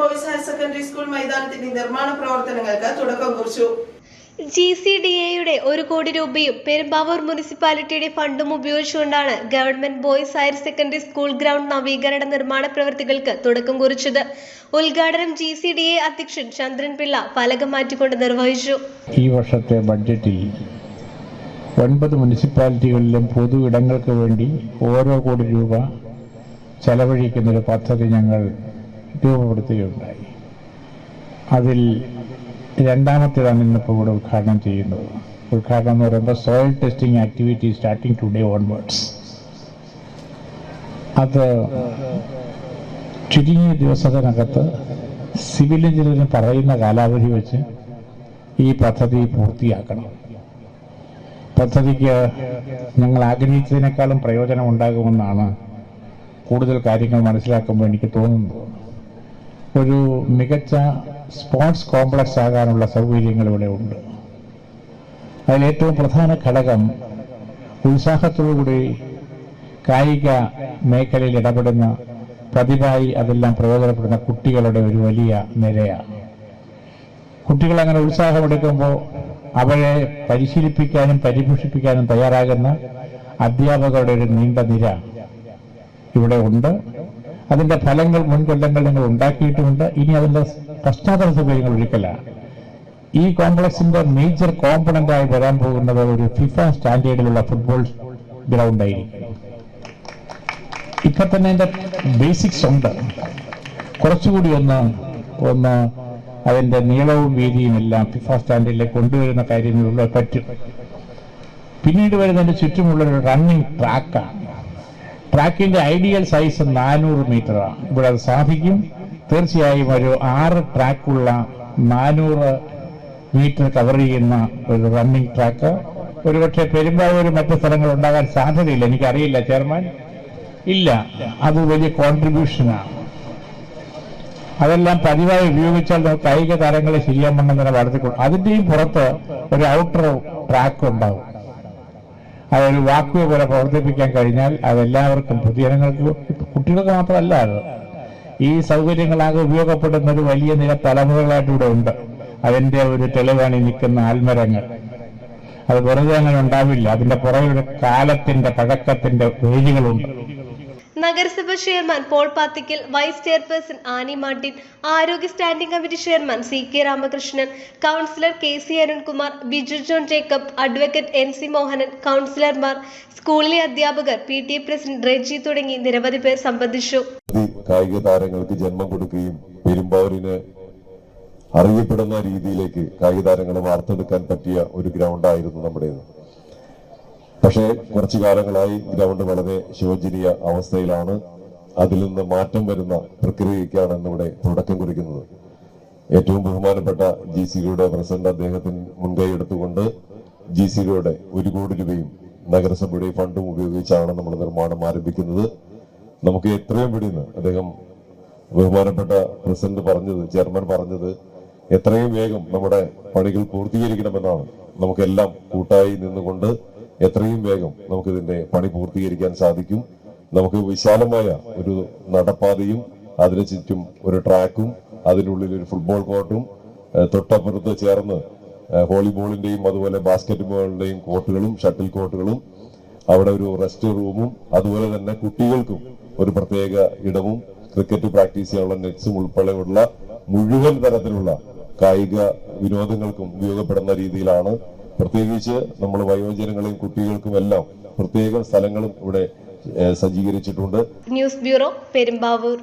Boys higher secondary school മൈതാനത്തിന്റെ നിർമ്മാണ പ്രവർത്തനങ്ങൾക്ക് തുടക്കം കുറിച്ചു. ജി സി ഡി എയുടെ ഒരു കോടി രൂപയും പെരുമ്പാവൂർ മുനിസിപ്പാലിറ്റിയുടെ ഫണ്ടും ഉപയോഗിച്ചുകൊണ്ടാണ് government boys higher secondary school ground നവീകരണ നിർമ്മാണ പ്രവൃത്തികൾക്ക് തുടക്കം കുറിച്ചത്. ഉദ്ഘാടനം ജി സി ഡി എ അധ്യക്ഷൻ ചന്ദ്രൻ പിള്ള ഫലകം മാറ്റിക്കൊണ്ട് നിർവഹിച്ചു. ഈ വർഷത്തെ ബഡ്ജറ്റിൽ ഒൻപത് മുനിസിപ്പാലിറ്റികളിലും പൊതു ഇടങ്ങൾക്ക് വേണ്ടി ഓരോ കോടി രൂപ ചെലവഴിക്കുന്നൊരു പദ്ധതി ഞങ്ങൾ രൂപപ്പെടുത്തുകയുണ്ടായി. അതിൽ രണ്ടാമത്തേതാണ് ഇന്നിപ്പോൾ ഇവിടെ ഉദ്ഘാടനം ചെയ്യുന്നത്. ഉദ്ഘാടനം എന്ന് പറയുമ്പോൾ soil testing activity starting today onwards അത് ചുരുങ്ങിയ ദിവസത്തിനകത്ത് സിവിൽ എഞ്ചിനീയറിംഗ് പറയുന്ന കാലാവധി വെച്ച് ഈ പദ്ധതി പൂർത്തിയാക്കണം. പദ്ധതിക്ക് ഞങ്ങൾ ആഗ്രഹിച്ചതിനേക്കാളും പ്രയോജനം ഉണ്ടാകുമെന്നാണ് കൂടുതൽ കാര്യങ്ങൾ മനസ്സിലാക്കുമ്പോൾ എനിക്ക് തോന്നുന്നത്. ഒരു മികച്ച സ്പോർട്സ് കോംപ്ലക്സ് ആകാനുള്ള സൗകര്യങ്ങൾ ഇവിടെ ഉണ്ട്. അതിൽ ഏറ്റവും പ്രധാന ഘടകം ഉത്സാഹത്തോടുകൂടി കായിക മേഖലയിൽ ഇടപെടുന്ന പതിവായി അതെല്ലാം പ്രയോജനപ്പെടുന്ന കുട്ടികളുടെ ഒരു വലിയ നിരയാണ്. കുട്ടികൾ അങ്ങനെ ഉത്സാഹമെടുക്കുമ്പോൾ അവരെ പരിശീലിപ്പിക്കാനും പരിപോഷിപ്പിക്കാനും തയ്യാറാകുന്ന അധ്യാപകരുടെ ഒരു നീണ്ട നിര ഇവിടെ ഉണ്ട്. അതിന്റെ ഫലങ്ങൾ മുൻകൊല്ലങ്ങൾ നിങ്ങൾ ഉണ്ടാക്കിയിട്ടുമുണ്ട്. ഇനി അതിന്റെ പശ്ചാത്തല സൗകര്യങ്ങൾ ഒരിക്കലാണ് ഈ കോംപ്ലക്സിന്റെ മേജർ കോമ്പണന്റ് ആയി വരാൻ പോകുന്നത് ഒരു ഫിഫ സ്റ്റാൻഡേർഡിലുള്ള ഫുട്ബോൾ ഗ്രൗണ്ട് ആയിരിക്കും. ഇപ്പൊ തന്നെ അതിന്റെ ബേസിക്സ് ഉണ്ട്. കുറച്ചുകൂടി ഒന്ന് ഒന്ന് അതിന്റെ നീളവും വീതിയും എല്ലാം ഫിഫ സ്റ്റാൻഡേർഡിലേക്ക് കൊണ്ടുവരുന്ന കാര്യങ്ങളുള്ള പറ്റും. പിന്നീട് വരുന്നതിന്റെ ചുറ്റുമുള്ള ഒരു റണ്ണിങ് ട്രാക്കാണ് ട്രാക്കിന്റെ ഐഡിയൽ സൈസ് നാനൂറ് മീറ്ററാണ് ഇവിടെ അത് സാധിക്കും തീർച്ചയായും ഒരു ആറ് ട്രാക്കുള്ള നാനൂറ് മീറ്റർ കവർ ചെയ്യുന്ന ഒരു റണ്ണിംഗ് ട്രാക്ക്. ഒരുപക്ഷെ പെരുമ്പാവൂർ മറ്റു സ്ഥലങ്ങൾ ഉണ്ടാകാൻ സാധ്യതയില്ല. എനിക്കറിയില്ല ചെയർമാൻ. ഇല്ല. അത് വലിയ കോൺട്രിബ്യൂഷനാണ് അതെല്ലാം പതിവായി ഉപയോഗിച്ചാൽ കായിക താരങ്ങളെ ശരിയാമണ്ണം തന്നെ വളർത്തിക്കൊള്ളു അതിന്റെയും പുറത്ത് ഒരു ഔട്ടർ ട്രാക്ക് ഉണ്ടാവും. അതൊരു വാക്കുക പോലെ പ്രവർത്തിപ്പിക്കാൻ കഴിഞ്ഞാൽ അതെല്ലാവർക്കും പൊതുജനങ്ങൾക്ക് കുട്ടികൾക്ക് മാത്രമല്ല അത്. ഈ സൗകര്യങ്ങളാകെ ഉപയോഗപ്പെടുന്ന ഒരു വലിയ നില തലമുറകളായിട്ട് ഇവിടെ ഉണ്ട്. അതിന്റെ ഒരു തെളിവാണ് ഈ നിൽക്കുന്ന ആൽമരങ്ങൾ. അത് വെറുതെ അങ്ങനെ ഉണ്ടാവില്ല. അതിന്റെ പുറകെ ഒരു കാലത്തിന്റെ പഴക്കത്തിന്റെ വേലികളുണ്ട്. നഗരസഭ chairman Paul Pathikkal vice chairperson Annie Martin ആരോഗ്യ standing committee chairman C K Ramakrishnan councillor K C Arunkumar Biju John Jacob advocate N C Mohanan കൗൺസിലർമാർ സ്കൂളിലെ അധ്യാപകർ P T A president Reji തുടങ്ങി നിരവധി പേർ സംബന്ധിച്ചു. കായിക താരങ്ങൾക്ക് ജന്മം കൊടുക്കുകയും പെരുമ്പാവൂരിന് അറിയപ്പെടുന്ന രീതിയിലേക്ക് കായിക താരങ്ങളെ വാർത്തെടുക്കാൻ പറ്റിയ ഒരു ഗ്രൗണ്ടായിരുന്നു നമ്മുടേത്. പക്ഷേ കുറച്ചു കാലങ്ങളായി ഗ്രൗണ്ട് വളരെ ശോചനീയ അവസ്ഥയിലാണ്. അതിൽ നിന്ന് മാറ്റം വരുന്ന പ്രക്രിയയ്ക്കാണ് ഇന്നിവിടെ തുടക്കം കുറിക്കുന്നത്. ഏറ്റവും ബഹുമാനപ്പെട്ട ജി സിയുടെ പ്രസിഡന്റ് അദ്ദേഹത്തിന് മുൻകൈ എടുത്തുകൊണ്ട് ജി സിയുടെ ഒരു കോടി രൂപയും നഗരസഭയുടെ ഫണ്ടും ഉപയോഗിച്ചാണ് നമ്മൾ നിർമ്മാണം ആരംഭിക്കുന്നത്. നമുക്ക് എത്രയും പെടുന്നു അദ്ദേഹം ബഹുമാനപ്പെട്ട പ്രസിഡന്റ് പറഞ്ഞത് ചെയർമാൻ പറഞ്ഞത് എത്രയും വേഗം നമ്മുടെ പണികൾ പൂർത്തീകരിക്കണമെന്നാണ്. നമുക്കെല്ലാം കൂട്ടായി നിന്നുകൊണ്ട് എത്രയും വേഗം നമുക്കിതിന്റെ പണി പൂർത്തീകരിക്കാൻ സാധിക്കും. നമുക്ക് വിശാലമായ ഒരു നടപ്പാതയും അതിനു ചുറ്റും ഒരു ട്രാക്കും അതിനുള്ളിൽ ഒരു ഫുട്ബോൾ കോർട്ടും തൊട്ടപ്പുറത്ത് ചേർന്ന് വോളിബോളിന്റെയും അതുപോലെ ബാസ്കറ്റ് ബോളിന്റെയും കോർട്ടുകളും ഷട്ടിൽ കോർട്ടുകളും അവിടെ ഒരു റെസ്റ്റ് റൂമും അതുപോലെ തന്നെ കുട്ടികൾക്കും ഒരു പ്രത്യേക ഇടവും ക്രിക്കറ്റ് പ്രാക്ടീസ് ചെയ്യാനുള്ള നെറ്റ്സും ഉൾപ്പെടെയുള്ള മുഴുവൻ തരത്തിലുള്ള കായിക വിനോദങ്ങൾക്കും ഉപയോഗപ്പെടുന്ന രീതിയിലാണ് പ്രത്യേകിച്ച് നമ്മൾ വയോജനങ്ങളെയും കുട്ടികൾക്കും എല്ലാം പ്രത്യേക സ്ഥലങ്ങളും ഇവിടെ സജ്ജീകരിച്ചിട്ടുണ്ട്. News bureau Perumbavoor.